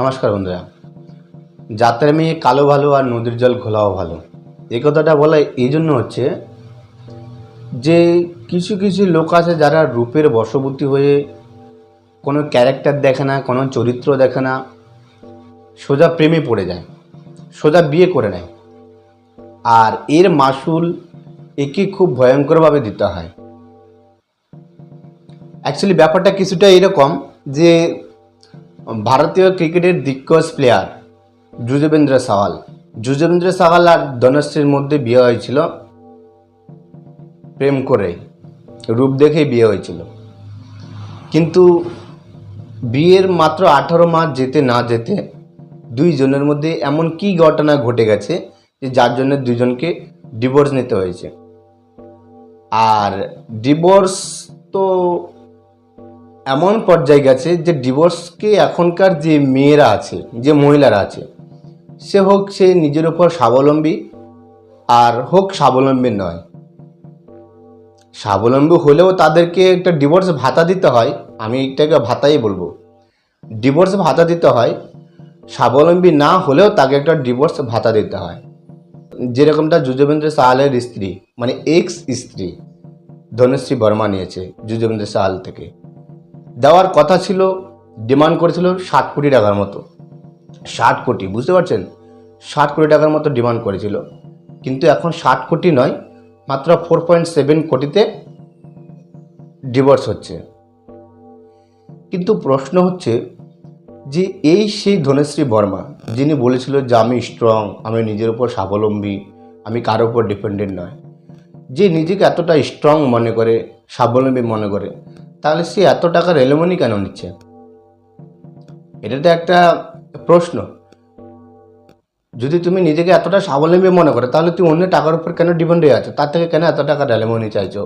নমস্কার বন্ধুরা। যাত্রা মেয়ে কালো ভালো আর নদীর জল ঘোলাও ভালো। এই কথাটা বলা এই জন্য হচ্ছে যে কিছু কিছু লোক আছে যারা রূপের বশবর্তী হয়ে কোনো ক্যারেক্টার দেখে না, কোনো চরিত্র দেখে না, সোজা প্রেমে পড়ে যায়, সোজা বিয়ে করে নেয়। আর এর মাসুল একে খুব ভয়ঙ্করভাবে দিতে হয়। অ্যাকচুয়ালি ব্যাপারটা কিছুটা এরকম যে ভারতীয় ক্রিকেটের দিগ্গজ প্লেয়ার যুজবেন্দ্র সাওয়াল যুজবেন্দ্র সাওয়াল আর ধনশ্রীর মধ্যে বিয়ে হয়েছিল প্রেম করে, রূপ দেখেই বিয়ে হয়েছিল। কিন্তু বিয়ের মাত্র আঠারো মাস যেতে না যেতে দুইজনের মধ্যে এমন কি ঘটনা ঘটে গেছে যে যার জন্য দুজনকে ডিভোর্স নিতে হয়েছে। আর ডিভোর্স তো এমন পর্যায়ে গেছে যে ডিভোর্সকে এখনকার যে মেয়েরা আছে, যে মহিলারা আছে, সে হোক সে নিজের ওপর স্বাবলম্বী আর হোক স্বাবলম্বী নয়। স্বাবলম্বী হলেও তাদেরকে একটা ডিভোর্স ভাতা দিতে হয়, আমি এটাকে ভাতাই বলব। ডিভোর্স ভাতা দিতে হয়, স্বাবলম্বী না হলেও তাকে একটা ডিভোর্স ভাতা দিতে হয়। যেরকমটা যুজবেন্দ্র সাহালের স্ত্রী মানে এক্স স্ত্রী ধনশ্রী বর্মা নিয়েছে যুজবেন্দ্র সাহাল থেকে। দেওয়ার কথা ছিল ডিমান্ড করেছিল ষাট কোটি টাকার মতো। ষাট কোটি, বুঝতে পারছেন? ষাট কোটি টাকার মতো ডিমান্ড করেছিল। কিন্তু এখন ষাট কোটি নয়, মাত্র ফোর পয়েন্ট সেভেন কোটিতে ডিভোর্স হচ্ছে। কিন্তু প্রশ্ন হচ্ছে যে, এই সেই ধনশ্রী বর্মা, যিনি বলেছিল যে, আমি স্ট্রং আমি নিজের উপর স্বাবলম্বী, আমি কারোর উপর ডিপেন্ডেন্ট নয়। যে নিজেকে এতটা স্ট্রং মনে করে, স্বাবলম্বী মনে করে তাহলে সে এত টাকার এলোমনি কেন নিচ্ছে? এটা তো একটা প্রশ্ন। যদি তুমি নিজেকে এতটা স্বাবলম্বী মনে করো, তাহলে তুমি অন্য টাকার উপর কেন ডিপেন্ড হয়ে আছো? তার থেকে কেন এত টাকার অ্যালুমিনি চাইছো?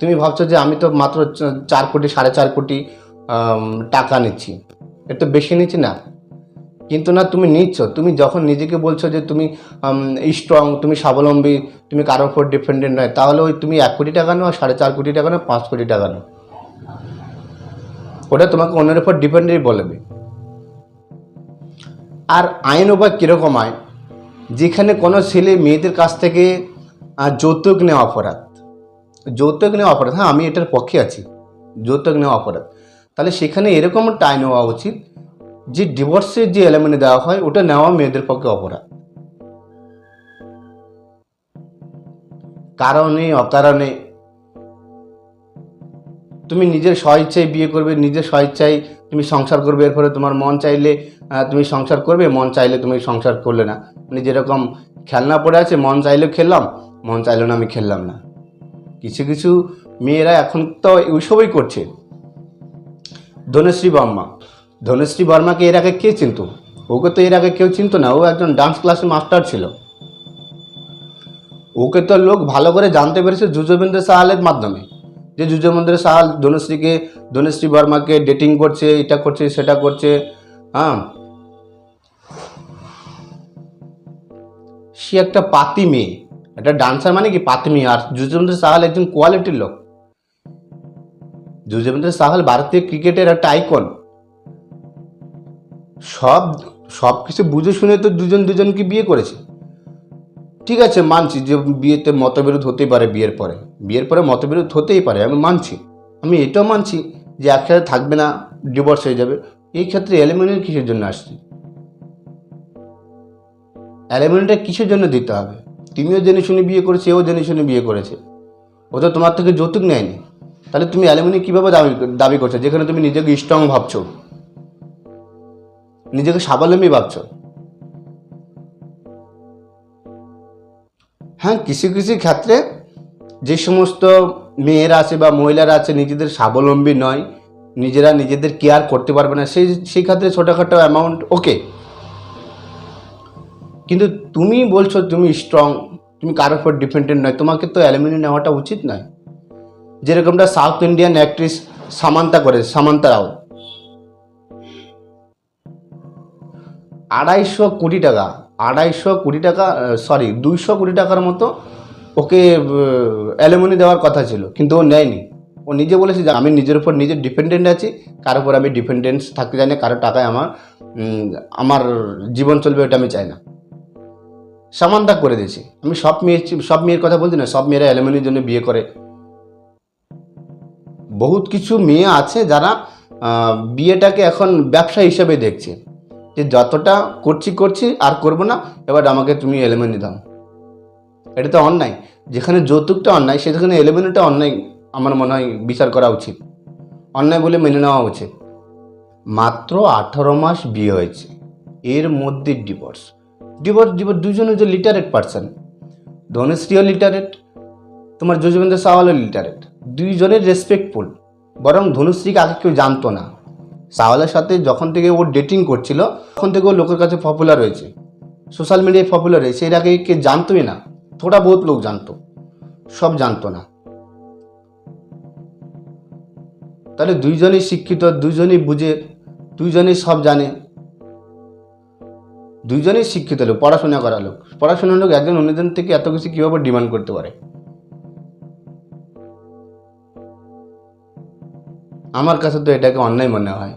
তুমি ভাবছ যে আমি তো মাত্র চার কোটি, সাড়ে চার কোটি টাকা নিচ্ছি। এর তো বেশি নিচ্ছি না। কিন্তু না, তুমি নিচ্ছ। তুমি যখন নিজেকে বলছো যে তুমি স্ট্রং তুমি স্বাবলম্বী, তুমি কারোর উপর ডিপেন্ডেন্ট নয়, তাহলে ওই তুমি এক কোটি টাকা নাও, সাড়ে চার কোটি টাকা নাও, পাঁচ কোটি টাকা নাও। ওটা তোমাকে অন্যের উপর ডিপেন্ডেন্ট বলবে আর আইন বা কীরকম আইন? যেখানে কোনো ছেলে মেয়েদের কাছ থেকে যৌতুক নেওয়া অপরাধ। যৌতুক নেওয়া অপরাধ হ্যাঁ আমি এটার পক্ষে আছি। যৌতুক নেওয়া অপরাধ। তাহলে সেখানে এরকম একটা আইন হওয়া উচিত যে ডিভোর্সের যে এলিমেন্ট দেওয়া হয়, ওটা নেওয়া মেয়েদের পক্ষে অপরাধ। কারণে, অকারণে তুমি নিজের স্বইচ্ছায় বিয়ে করবে, নিজের স্বইচ্ছায় তুমি সংসার করবে, এরপরে তোমার মন চাইলে তুমি সংসার করবে, মন চাইলে তুমি সংসার করলে না। মানে যেরকম খেলনা পড়ে আছে, মন চাইলেও খেললাম, মন চাইলেও না আমি খেললাম না। কিছু কিছু মেয়েরা এখন তো ওইসবই করছে। ধনশ্রী বর্মা ধনশ্রী বর্মাকে এর আগে কে চিনতো? ওকে তো এর আগে কেউ চিনতো না, ও একজন ডান্স ক্লাসের মাস্টার ছিল। ওকে তো লোক ভালো করে জানতে পেরেছে যুজবেন্দ্র সাহালের মাধ্যমে। যে যুজবেন্দ্র সাহাল ধনশ্রীকে, ধনশ্রী বর্মাকে ডেটিং করছে, এটা করছে, সেটা করছে হ্যাঁ। সে একটা পাতি মেয়ে, একটা ডান্সার মানে কি পাতি মেয়ে? আর যুজবেন্দ্র সাহাল একজন কোয়ালিটির লোক। যুজবেন্দ্র সাহাল ভারতীয় ক্রিকেটের একটা আইকন সব সব কিছু বুঝে শুনে তো দুজন দুজনকে বিয়ে করেছে। ঠিক আছে, মানছি যে বিয়েতে মতবিরোধ হতেই পারে বিয়ের পরে। বিয়ের পরে মতবিরোধ হতেই পারে, আমি মানছি। আমি এটাও মানছি যে একসাথে থাকবে না ডিভোর্স হয়ে যাবে। এই ক্ষেত্রে অ্যালিমিনের কিসের জন্য আসছে? অ্যালিমিনটা কিসের জন্য দিতে হবে? তুমিও জেনে শুনে বিয়ে করেছে, এও জেনে শুনে বিয়ে করেছে। ও তো তোমার থেকে যৌতুক নেয়নি। তাহলে তুমি অ্যালিমিনি কীভাবে দাবি দাবি করছ? যেখানে তুমি নিজেকে স্ট্রং ভাবছ। নিজেকে স্বাবলম্বী ভাবছ? হ্যাঁ কিছু কিছু ক্ষেত্রে যে সমস্ত মেয়েরা আছে বা মহিলারা আছে, নিজেদের স্বাবলম্বী নয়, নিজেরা নিজেদের কেয়ার করতে পারবে না, সেই সেই ক্ষেত্রে ছোটোখাটো অ্যামাউন্ট ওকে কিন্তু তুমি বলছো তুমি স্ট্রং তুমি কারোর উপর ডিপেন্ডেন্ট নয়, তোমাকে তো অ্যালুমিনি নেওয়াটা উচিত নয়। যেরকমটা সাউথ ইন্ডিয়ান অ্যাক্ট্রেস সামান্তা করে, সামান্তা রাও। আড়াইশো কোটি টাকা, আড়াইশো কোটি টাকা সরি দুইশো কোটি টাকার মতো ওকে অ্যালুমিনি দেওয়ার কথা ছিল, কিন্তু ও নেয়নি। ও নিজে বলেছে যে আমি নিজের উপর নিজে ডিপেন্ডেন্ট আছি, কারও উপর আমি ডিপেন্ডেন্স থাকতে চাই না, কারও টাকায় আমার আমার জীবন চলবে ওটা আমি চাই না। সমানতা করে দিয়েছি। আমি সব মেয়ে সব মেয়ের কথা বলছি না, সব মেয়েরা অ্যালুমিনির জন্য বিয়ে করে। বহুত কিছু মেয়ে আছে যারা বিয়েটাকে এখন ব্যবসা হিসেবে দেখছে। যে যতটা করছি করছি, আর করব না, এবার আমাকে তুমি এলিমেন্ট দাও। এটা তো অন্যায়। যেখানে যৌতুকটা অন্যায়, সেখানে এলিমেন্টটা অন্যায় আমার মনে হয় বিচার করা উচিত। অন্যায় বলে মেনে নেওয়া উচিত। মাত্র আঠারো মাস বিয়ে হয়েছে। এর মধ্যে ডিভোর্স ডিভোর্স ডিভোর্স দুজনে যে লিটারেট পার্সন ধনশ্রীও লিটারেট তোমার যজবেন্দ্র সাওয়ালও লিটারেট দুইজনের রেসপেক্টফুল বরং ধনুশ্রীকে আগে কেউ জানতো না। সাওয়ালের সাথে যখন থেকে ও ডেটিং করছিল, তখন থেকে ও লোকের কাছে পপুলার হয়েছে। সোশ্যাল মিডিয়ায় পপুলার হয়েছে, এর আগে কে জানতোই না। থোড়া বহুত লোক জানতো। সব জানতো না। তাহলে দুইজনেই শিক্ষিত, দুইজনই বুঝে, দুইজনই সব জানে। দুইজনেই শিক্ষিত লোক, পড়াশোনা করা লোক। পড়াশোনার লোক একজন অন্যজন থেকে এত কিছু কীভাবে ডিমান্ড করতে পারে? আমার কাছে তো এটাকে অন্যায় মনে হয়।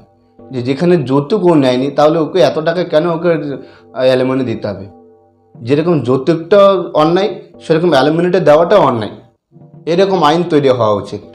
যে যেখানে যৌতুক ও নেয়নি, তাহলে ওকে এত টাকা কেন ওকে অ্যালুমিনি দিতে হবে? যেরকম যৌতুকটা অন্যায়, সেরকম অ্যালুমিনিটা দেওয়াটাও অন্যায়। এরকম আইন তৈরি হওয়া উচিত।